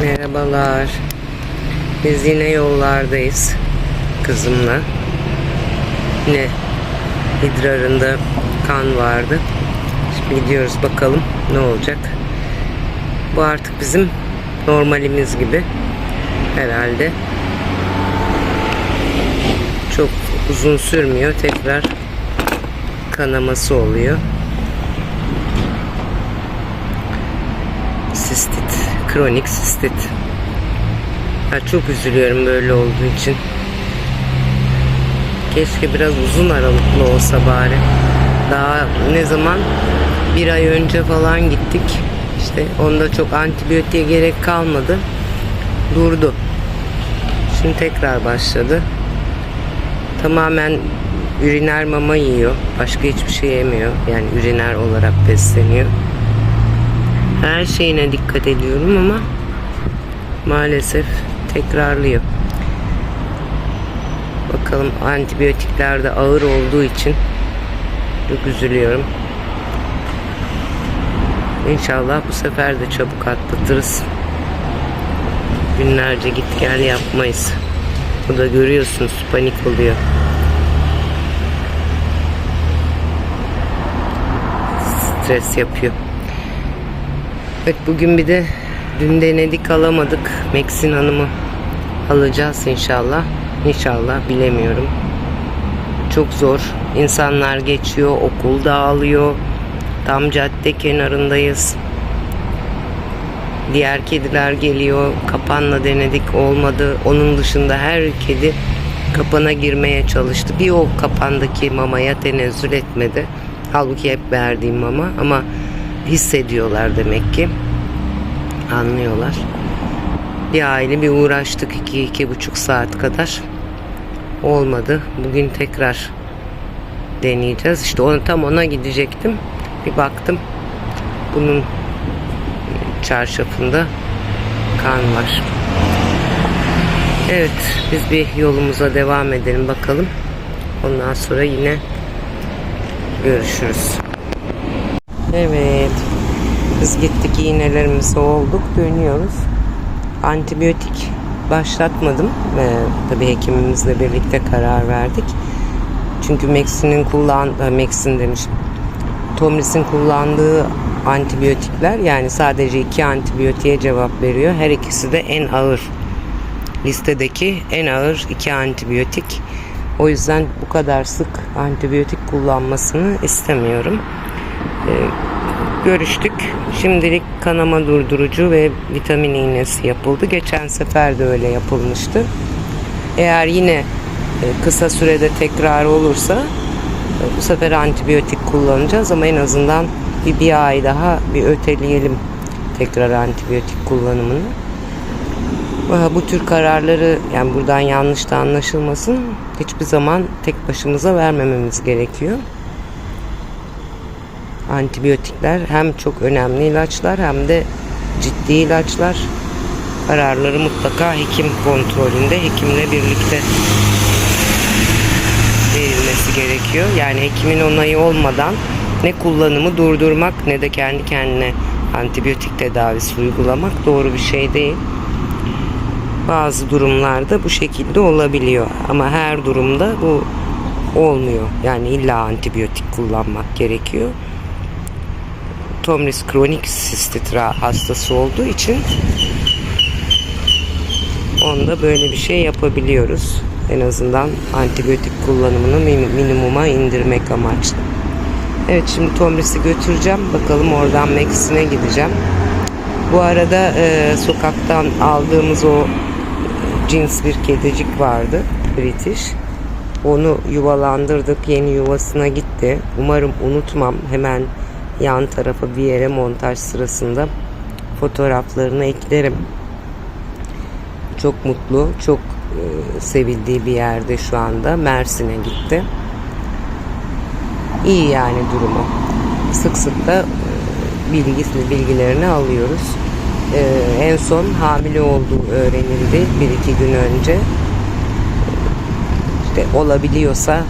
Merhabalar. Biz yine yollardayız kızımla. Yine idrarında kan vardı. Şimdi gidiyoruz bakalım ne olacak. Bu artık bizim normalimiz gibi herhalde. Çok uzun sürmüyor. Tekrar kanaması oluyor. Sistit. Kronik sistit. Ya çok üzülüyorum böyle olduğu için. Keşke biraz uzun aralıklı olsa bari. Daha ne zaman? Bir ay önce falan gittik. İşte onda çok antibiyotiğe gerek kalmadı. Durdu. Şimdi tekrar başladı. Tamamen üriner mama yiyor. Başka hiçbir şey yemiyor. Yani üriner olarak besleniyor. Her şeyine dikkat ediyorum ama maalesef tekrarlıyor. Bakalım antibiyotikler de ağır olduğu için çok üzülüyorum. İnşallah bu sefer de çabuk atlatırız. Günlerce git gel yapmayız. Bu da görüyorsunuz panik oluyor. Stres yapıyor. Evet bugün bir de dün denedik alamadık. Meksin Hanım'ı alacağız inşallah. İnşallah bilemiyorum. Çok zor. İnsanlar geçiyor, okul dağılıyor. Tam cadde kenarındayız. Diğer kediler geliyor. Kapanla denedik olmadı. Onun dışında her kedi kapana girmeye çalıştı. Bir o kapandaki mamaya tenezzül etmedi. Halbuki hep verdiğim mama ama hissediyorlar demek ki. Anlıyorlar. Bir aile bir uğraştık iki, iki buçuk saat kadar. Olmadı. Bugün tekrar deneyeceğiz. İşte onu, tam ona gidecektim. Bir baktım. Bunun çarşafında kan var. Evet, biz bir yolumuza devam edelim bakalım. Ondan sonra yine görüşürüz. Evet. Biz gittik iğnelerimizi olduk. Dönüyoruz. Antibiyotik başlatmadım. Ee, tabii hekimimizle birlikte karar verdik. Çünkü Max'in kullan Max'in demiş. Tomris'in kullandığı antibiyotikler yani sadece iki antibiyotiğe cevap veriyor. Her ikisi de en ağır listedeki en ağır iki antibiyotik. O yüzden bu kadar sık antibiyotik kullanmasını istemiyorum. Ee, görüştük. Şimdilik kanama durdurucu ve vitamin iğnesi yapıldı. Geçen sefer de öyle yapılmıştı. Eğer yine e, kısa sürede tekrar olursa e, bu sefer antibiyotik kullanacağız ama en azından bir, bir ay daha bir öteleyelim tekrar antibiyotik kullanımını. Bu tür kararları yani buradan yanlış da anlaşılmasın hiçbir zaman tek başımıza vermememiz gerekiyor. Antibiyotikler hem çok önemli ilaçlar hem de ciddi ilaçlar. Kararları mutlaka hekim kontrolünde, hekimle birlikte verilmesi gerekiyor. Yani hekimin onayı olmadan ne kullanımı durdurmak ne de kendi kendine antibiyotik tedavisi uygulamak doğru bir şey değil. Bazı durumlarda bu şekilde olabiliyor ama her durumda bu olmuyor. Yani illa antibiyotik kullanmak gerekiyor. Tomris kronik sistit hastası olduğu için onda böyle bir şey yapabiliyoruz. En azından antibiyotik kullanımını minimuma indirmek amaçlı. Evet şimdi Tomris'i götüreceğim. Bakalım oradan Max'ine gideceğim. Bu arada e, sokaktan aldığımız o cins bir kedicik vardı. British. Onu yuvalandırdık. Yeni yuvasına gitti. Umarım unutmam. Hemen yan tarafa bir yere montaj sırasında fotoğraflarını eklerim. Çok mutlu, çok e, sevildiği bir yerde şu anda. Mersin'e gitti. İyi yani durumu. Sık sık da e, bilgisini, bilgilerini alıyoruz. E, en son hamile olduğu öğrenildi bir iki gün önce. İşte olabiliyorsa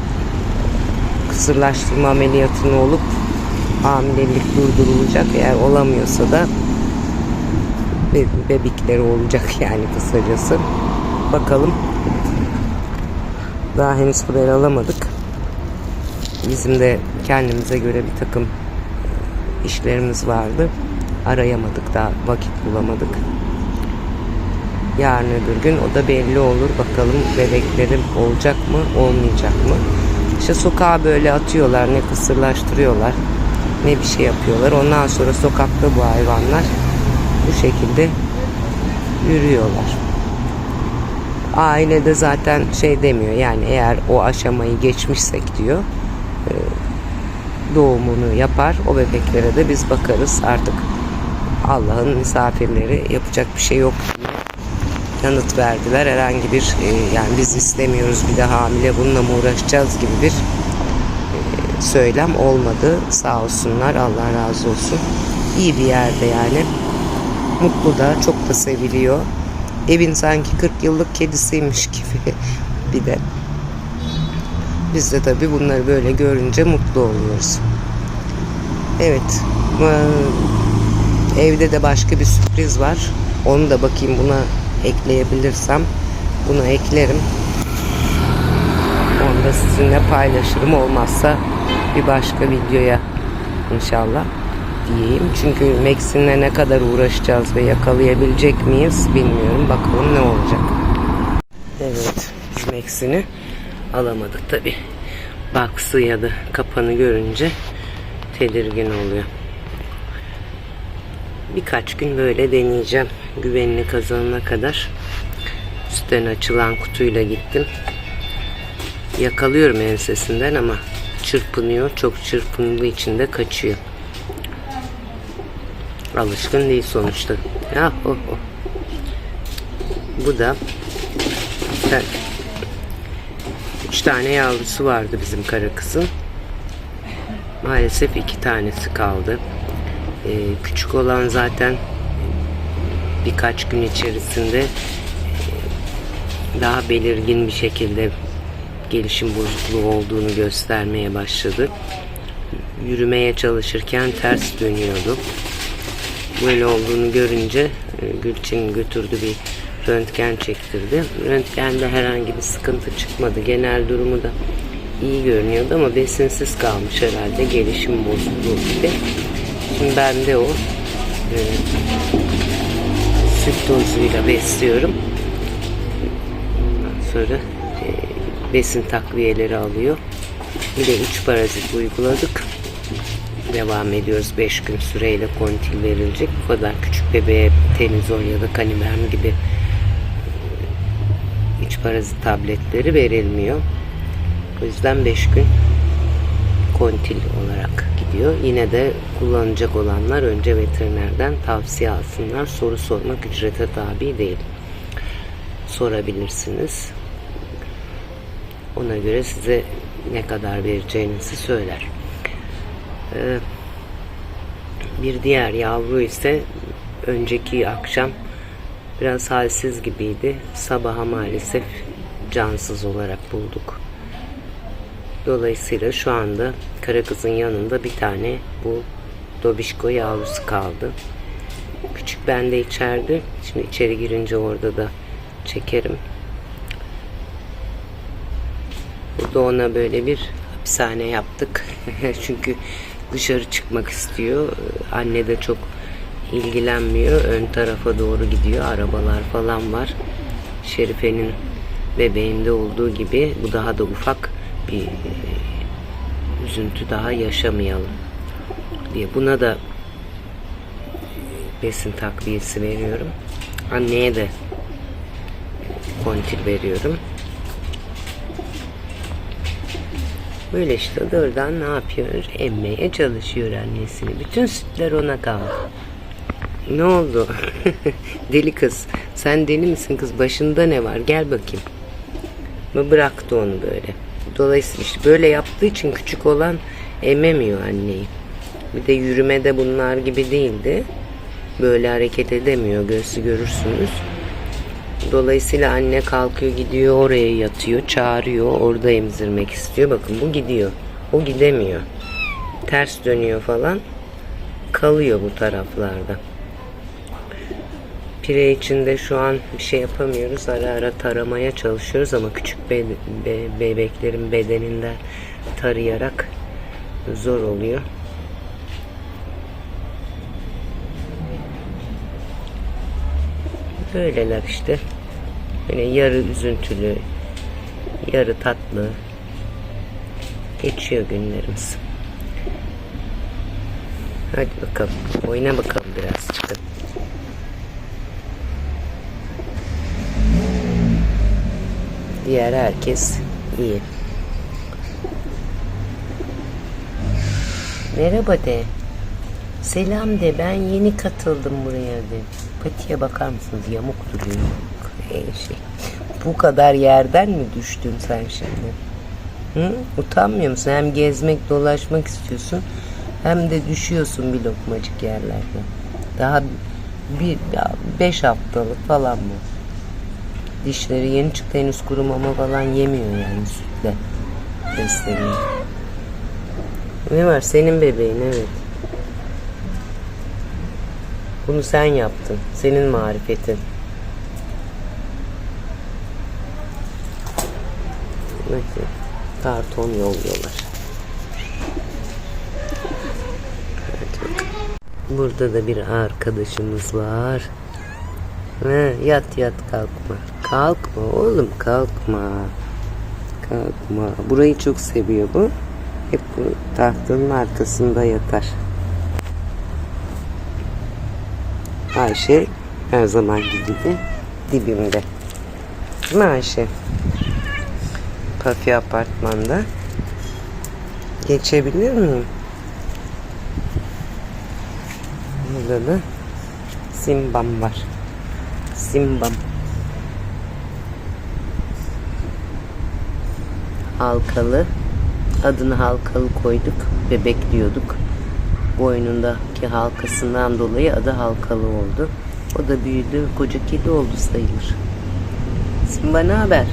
kısırlaştırma ameliyatını olup hamilelik durdurulacak. Eğer olamıyorsa da be- bebekleri olacak yani kısacası. Bakalım. Daha henüz haber alamadık. Bizim de kendimize göre bir takım işlerimiz vardı. Arayamadık daha vakit bulamadık. Yarın öbür gün o da belli olur. Bakalım bebeklerim olacak mı olmayacak mı? İşte sokağa böyle atıyorlar ne kısırlaştırıyorlar ne bir şey yapıyorlar. Ondan sonra sokakta bu hayvanlar bu şekilde yürüyorlar. Aile de zaten şey demiyor yani eğer o aşamayı geçmişsek diyor e, doğumunu yapar o bebeklere de biz bakarız artık Allah'ın misafirleri yapacak bir şey yok diye yanıt verdiler. Herhangi bir e, yani biz istemiyoruz bir de hamile bununla mı uğraşacağız gibi bir söylem olmadı. Sağ olsunlar Allah razı olsun. İyi bir yerde yani. Mutlu da çok da seviliyor. Evin sanki 40 yıllık kedisiymiş gibi bir de. Biz de tabii bunları böyle görünce mutlu oluyoruz. Evet. Evde de başka bir sürpriz var. Onu da bakayım buna ekleyebilirsem bunu eklerim. Da sizinle paylaşırım. Olmazsa bir başka videoya inşallah diyeyim. Çünkü Max'inle ne kadar uğraşacağız ve yakalayabilecek miyiz bilmiyorum. Bakalım ne olacak. Evet, biz Max'ini alamadık tabi. Box'ı ya da kapanı görünce tedirgin oluyor. Birkaç gün böyle deneyeceğim. Güvenini kazanana kadar. Üstten açılan kutuyla gittim. Yakalıyorum ensesinden ama çırpınıyor. Çok çırpındığı için de kaçıyor. Alışkın değil sonuçta. Ya oh, oh. Bu da ben, üç tane yavrusu vardı bizim kara kızın. Maalesef iki tanesi kaldı. Ee, küçük olan zaten birkaç gün içerisinde e, daha belirgin bir şekilde gelişim bozukluğu olduğunu göstermeye başladı. Yürümeye çalışırken ters dönüyordu. Böyle olduğunu görünce e, Gülçin götürdü bir röntgen çektirdi. Röntgende herhangi bir sıkıntı çıkmadı. Genel durumu da iyi görünüyordu ama besinsiz kalmış herhalde gelişim bozukluğu gibi. Şimdi ben de o e, süt tozuyla besliyorum. Ondan sonra besin takviyeleri alıyor. Bir de 3 parazit uyguladık. Devam ediyoruz 5 gün süreyle kontil verilecek. Bu kadar küçük bebeğe tenizol ya da kanimerm gibi iç parazit tabletleri verilmiyor. O yüzden 5 gün kontil olarak gidiyor. Yine de kullanacak olanlar önce veterinerden tavsiye alsınlar. Soru sormak ücrete tabi değil. Sorabilirsiniz. Ona göre size ne kadar vereceğinizi söyler. Ee, bir diğer yavru ise önceki akşam biraz halsiz gibiydi. Sabaha maalesef cansız olarak bulduk. Dolayısıyla şu anda kara kızın yanında bir tane bu Dobişko yavrusu kaldı. Küçük bende içeride. Şimdi içeri girince orada da çekerim. Burada ona böyle bir hapishane yaptık. Çünkü dışarı çıkmak istiyor. Anne de çok ilgilenmiyor. Ön tarafa doğru gidiyor. Arabalar falan var. Şerife'nin bebeğinde olduğu gibi bu daha da ufak bir üzüntü daha yaşamayalım diye buna da besin takviyesi veriyorum. Anneye de kontil veriyorum. Böyle işte oradan ne yapıyor? Emmeye çalışıyor annesini. Bütün sütler ona kaldı. Ne oldu? deli kız. Sen deli misin kız? Başında ne var? Gel bakayım. Mı bıraktı onu böyle. Dolayısıyla işte böyle yaptığı için küçük olan ememiyor anneyi. Bir de yürümede bunlar gibi değildi. Böyle hareket edemiyor. Göğsü görürsünüz. Dolayısıyla anne kalkıyor gidiyor oraya yatıyor. Çağırıyor. Orada emzirmek istiyor. Bakın bu gidiyor. O gidemiyor. Ters dönüyor falan. Kalıyor bu taraflarda. Pire içinde şu an bir şey yapamıyoruz. Ara ara taramaya çalışıyoruz ama küçük be- be- bebeklerin bedeninden tarayarak zor oluyor. Böyleler işte. Böyle yarı üzüntülü, yarı tatlı geçiyor günlerimiz. Hadi bakalım. Oyna bakalım biraz çıkın. Diğer herkes iyi. Merhaba de. Selam de. Ben yeni katıldım buraya de. Patiye bakar mısınız? Yamuk duruyor. Şey. Bu kadar yerden mi düştün sen şimdi? Hı? Utanmıyor musun? Hem gezmek, dolaşmak istiyorsun hem de düşüyorsun bir lokmacık yerlerde. Daha bir ya beş haftalık falan mı? Dişleri yeni çıktı henüz kuru mama falan yemiyor yani sütle besleniyor. Ne var? Senin bebeğin evet. Bunu sen yaptın. Senin marifetin. Bakın. Karton yolluyorlar. Burada da bir arkadaşımız var. He, yat yat kalkma. Kalkma oğlum kalkma. Kalkma. Burayı çok seviyor bu. Hep bu tahtanın arkasında yatar. Ayşe her zaman gibi dibimde. Değil mi Ayşe? Pafi apartmanda. Geçebilir miyim? Burada da Simbam var. Simbam. Halkalı. Adını halkalı koyduk. Bebek diyorduk. Boynundaki halkasından dolayı adı halkalı oldu. O da büyüdü. Koca kedi oldu sayılır. Simba ne haber?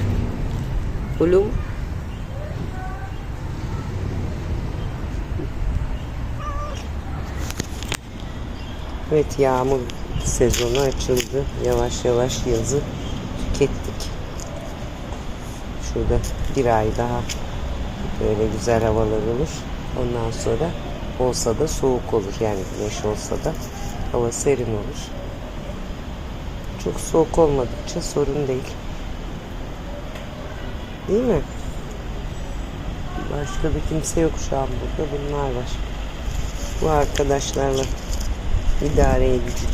Oğlum. Evet yağmur sezonu açıldı. Yavaş yavaş yazı tükettik. Şurada bir ay daha böyle güzel havalar olur. Ondan sonra olsa da soğuk olur. Yani güneş olsa da hava serin olur. Çok soğuk olmadıkça sorun değil. Değil mi? Başka da kimse yok şu an burada. Bunlar var. Bu arkadaşlarla idare edecek.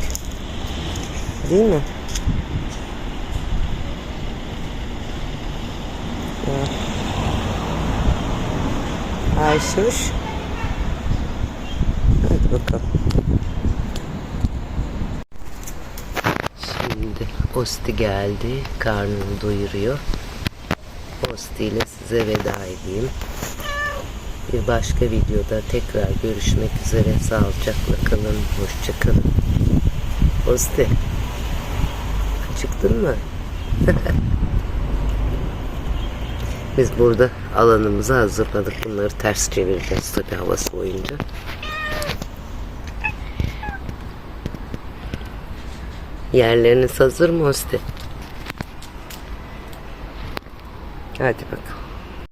Değil mi? Ayşuş. Hadi bakalım. Şimdi Osti geldi. Karnını doyuruyor. Osti ile size veda edeyim. Bir başka videoda tekrar görüşmek üzere. Sağlıcakla kalın. Hoşça kalın. Osti. Çıktın mı? Biz burada alanımızı hazırladık. Bunları ters çevireceğiz tabii hava soğuyunca. Yerleriniz hazır mı Osti? Hadi bakalım.